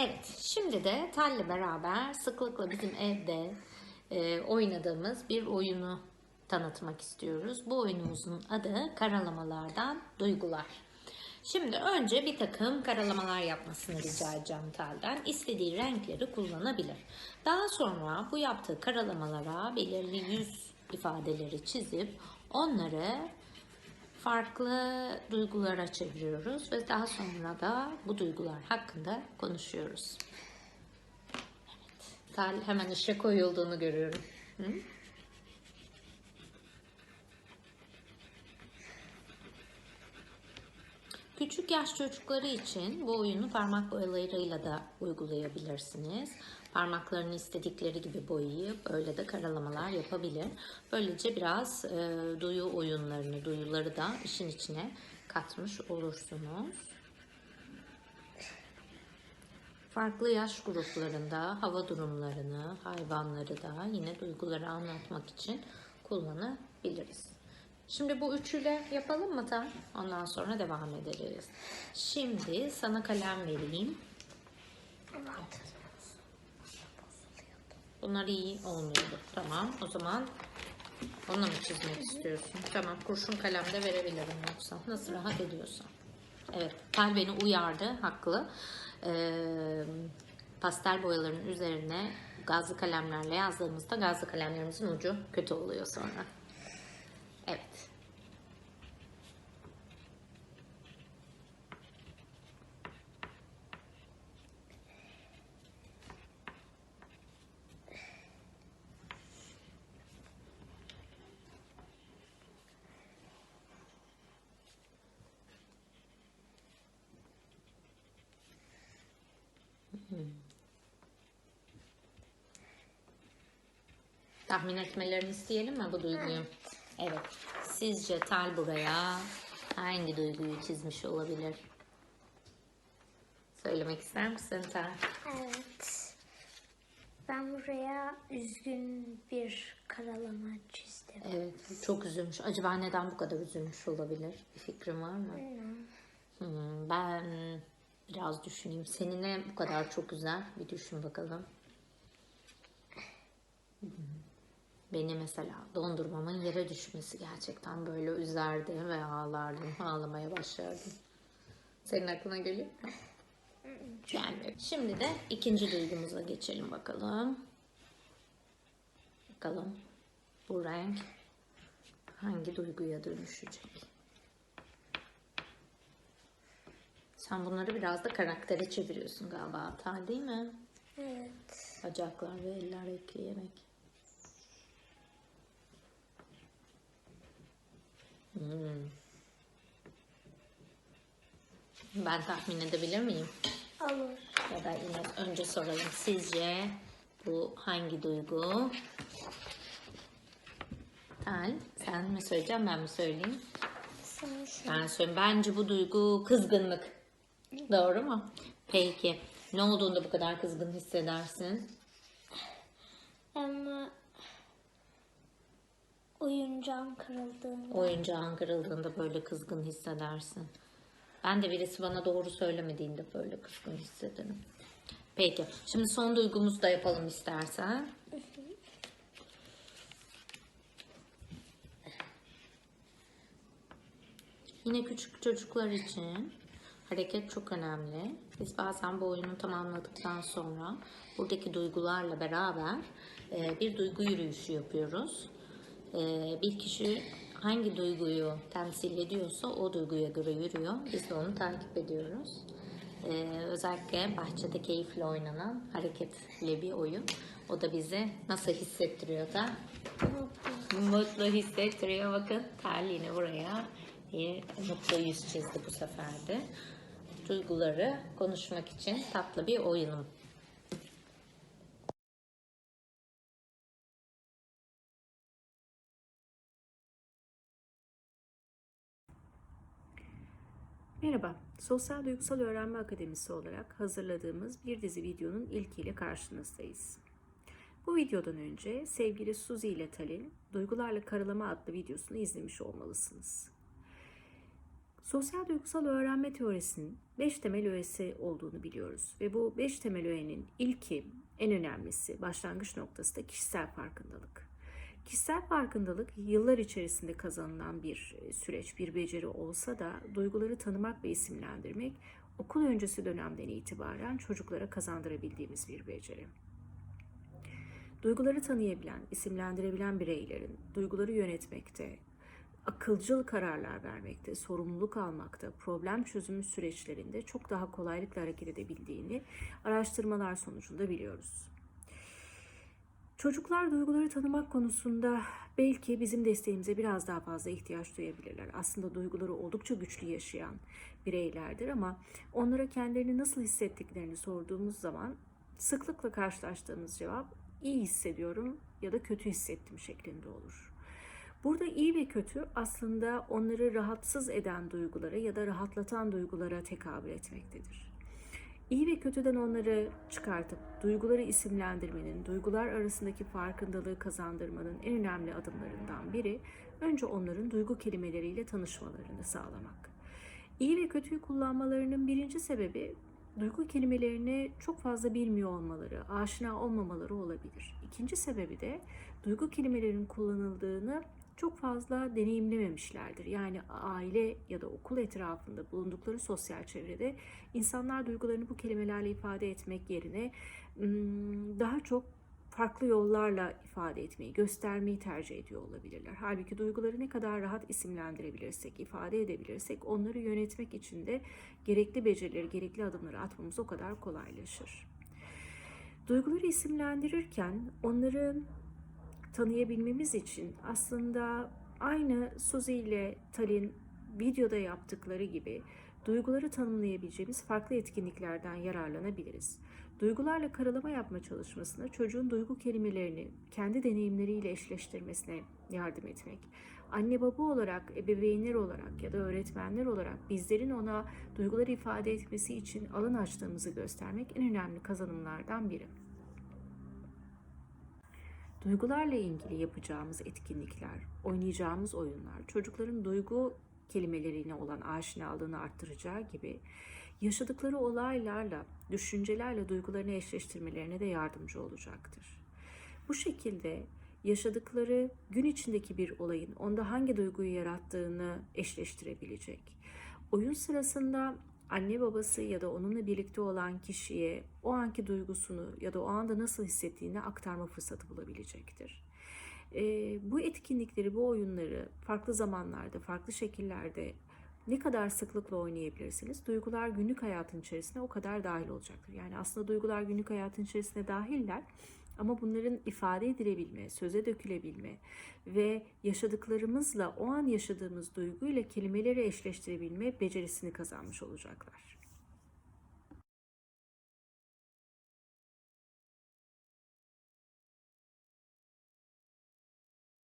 Evet, şimdi de Tal'le beraber sıklıkla bizim evde e, oynadığımız bir oyunu tanıtmak istiyoruz. Bu oyunumuzun adı Karalamalardan Duygular. Şimdi önce bir takım karalamalar yapmasını rica edeceğim Tal'den. İstediği renkleri kullanabilir. Daha sonra bu yaptığı karalamalara belirli yüz ifadeleri çizip onları farklı duygulara çeviriyoruz ve daha sonra da bu duygular hakkında konuşuyoruz. Evet, Tal hemen işe koyulduğunu görüyorum. Hı? Küçük yaş çocukları için bu oyunu parmak boyalarıyla da uygulayabilirsiniz. Parmaklarını istedikleri gibi boyayıp öyle de karalamalar yapabilir. Böylece biraz e, duyu oyunlarını, duyuları da işin içine katmış olursunuz. Farklı yaş gruplarında hava durumlarını, hayvanları da yine duyguları anlatmak için kullanabiliriz. Şimdi bu üçüyle yapalım mı tam? Ondan sonra devam ederiz. Şimdi sana kalem vereyim. Bunlar iyi olmuyordu. Tamam. O zaman onunla mı çizmek istiyorsun? Tamam. Kurşun kalem de verebilirim yoksa. Nasıl rahat ediyorsan. Evet. Tal beni uyardı. Haklı. Ee, pastel boyaların üzerine gazlı kalemlerle yazdığımızda gazlı kalemlerimizin ucu kötü oluyor sonra. Evet. Tahmin etmelerini isteyelim mi bu duyguyu? Evet. Sizce Tal buraya hangi duyguyu çizmiş olabilir? Söylemek ister misin Tal? Evet. Ben buraya üzgün bir karalama çizdim. Evet, çok üzülmüş. Acaba neden bu kadar üzülmüş olabilir? Bir fikrin var mı? Hmm, ben biraz düşüneyim. Seni ne bu kadar çok üzer? Bir düşün bakalım. Beni mesela dondurmamın yere düşmesi gerçekten böyle üzerdi ve ağlardım. Ağlamaya başlardım. Senin aklına geliyor mu? Gelmiyor. Şimdi de ikinci duygumuza geçelim bakalım. Bakalım bu renk hangi duyguya dönüşecek? Sen bunları biraz da karaktere çeviriyorsun galiba Atal değil mi? Evet. Bacaklar ve eller ekleyerek. Hmm. Ben tahmin edebilir miyim? Olur. Ya da yine önce soralım. Sizce bu hangi duygu? Tal, sen mi söyleyeceğim ben mi söyleyeyim? Sen şu Ben söyleyeyim. Bence bu duygu kızgınlık. Doğru mu? Peki. Ne olduğunda bu kadar kızgın hissedersin? ama oyuncağım kırıldığında Oyuncağın kırıldığında böyle kızgın hissedersin. Ben de birisi bana doğru söylemediğinde böyle kızgın hissederim. Peki. Şimdi son duygumuzu da yapalım istersen. Yine küçük çocuklar için hareket çok önemli. Biz bazen bu oyunu tamamladıktan sonra buradaki duygularla beraber e, bir duygu yürüyüşü yapıyoruz. E, bir kişi hangi duyguyu temsil ediyorsa o duyguya göre yürüyor. Biz de onu takip ediyoruz. E, özellikle bahçede keyifle oynanan hareketli bir oyun. O da bizi nasıl hissettiriyor da mutlu hissettiriyor. Bakın Tel yine buraya bir mutlu yüz çizdi bu sefer de. Duyguları konuşmak için tatlı bir oyunum. Merhaba, Sosyal Duygusal Öğrenme Akademisi olarak hazırladığımız bir dizi videonun ilkiyle karşınızdayız. Bu videodan önce sevgili Suzi ile Talin Duygularla Karalama adlı videosunu izlemiş olmalısınız. Sosyal duygusal öğrenme teorisinin 5 temel öğesi olduğunu biliyoruz. Ve bu 5 temel öğenin ilki, en önemlisi, başlangıç noktası da kişisel farkındalık. Kişisel farkındalık yıllar içerisinde kazanılan bir e, süreç, bir beceri olsa da duyguları tanımak ve isimlendirmek okul öncesi dönemden itibaren çocuklara kazandırabildiğimiz bir beceri. Duyguları tanıyabilen, isimlendirebilen bireylerin duyguları yönetmekte, akılcıl kararlar vermekte, sorumluluk almakta, problem çözümü süreçlerinde çok daha kolaylıkla hareket edebildiğini araştırmalar sonucunda biliyoruz. Çocuklar duyguları tanımak konusunda belki bizim desteğimize biraz daha fazla ihtiyaç duyabilirler. Aslında duyguları oldukça güçlü yaşayan bireylerdir ama onlara kendilerini nasıl hissettiklerini sorduğumuz zaman sıklıkla karşılaştığımız cevap iyi hissediyorum ya da kötü hissettim şeklinde olur. Burada iyi ve kötü aslında onları rahatsız eden duygulara ya da rahatlatan duygulara tekabül etmektedir. İyi ve kötüden onları çıkartıp duyguları isimlendirmenin, duygular arasındaki farkındalığı kazandırmanın en önemli adımlarından biri önce onların duygu kelimeleriyle tanışmalarını sağlamak. İyi ve kötüyü kullanmalarının birinci sebebi duygu kelimelerini çok fazla bilmiyor olmaları, aşina olmamaları olabilir. İkinci sebebi de duygu kelimelerin kullanıldığını çok fazla deneyimlememişlerdir. Yani aile ya da okul etrafında bulundukları sosyal çevrede insanlar duygularını bu kelimelerle ifade etmek yerine daha çok farklı yollarla ifade etmeyi, göstermeyi tercih ediyor olabilirler. Halbuki duyguları ne kadar rahat isimlendirebilirsek, ifade edebilirsek onları yönetmek için de gerekli becerileri, gerekli adımları atmamız o kadar kolaylaşır. Duyguları isimlendirirken onları tanıyabilmemiz için aslında aynı Suzy ile Talin videoda yaptıkları gibi duyguları tanımlayabileceğimiz farklı etkinliklerden yararlanabiliriz. Duygularla karalama yapma çalışmasında çocuğun duygu kelimelerini kendi deneyimleriyle eşleştirmesine yardım etmek. Anne baba olarak, ebeveynler olarak ya da öğretmenler olarak bizlerin ona duyguları ifade etmesi için alan açtığımızı göstermek en önemli kazanımlardan biri. Duygularla ilgili yapacağımız etkinlikler, oynayacağımız oyunlar çocukların duygu kelimelerine olan aşinalığını arttıracağı gibi yaşadıkları olaylarla, düşüncelerle duygularını eşleştirmelerine de yardımcı olacaktır. Bu şekilde yaşadıkları gün içindeki bir olayın onda hangi duyguyu yarattığını eşleştirebilecek. Oyun sırasında anne babası ya da onunla birlikte olan kişiye o anki duygusunu ya da o anda nasıl hissettiğini aktarma fırsatı bulabilecektir. E, bu etkinlikleri, bu oyunları farklı zamanlarda, farklı şekillerde ne kadar sıklıkla oynayabilirsiniz, duygular günlük hayatın içerisine o kadar dahil olacaktır. Yani aslında duygular günlük hayatın içerisine dahiller ama bunların ifade edilebilme, söze dökülebilme ve yaşadıklarımızla o an yaşadığımız duyguyla kelimeleri eşleştirebilme becerisini kazanmış olacaklar.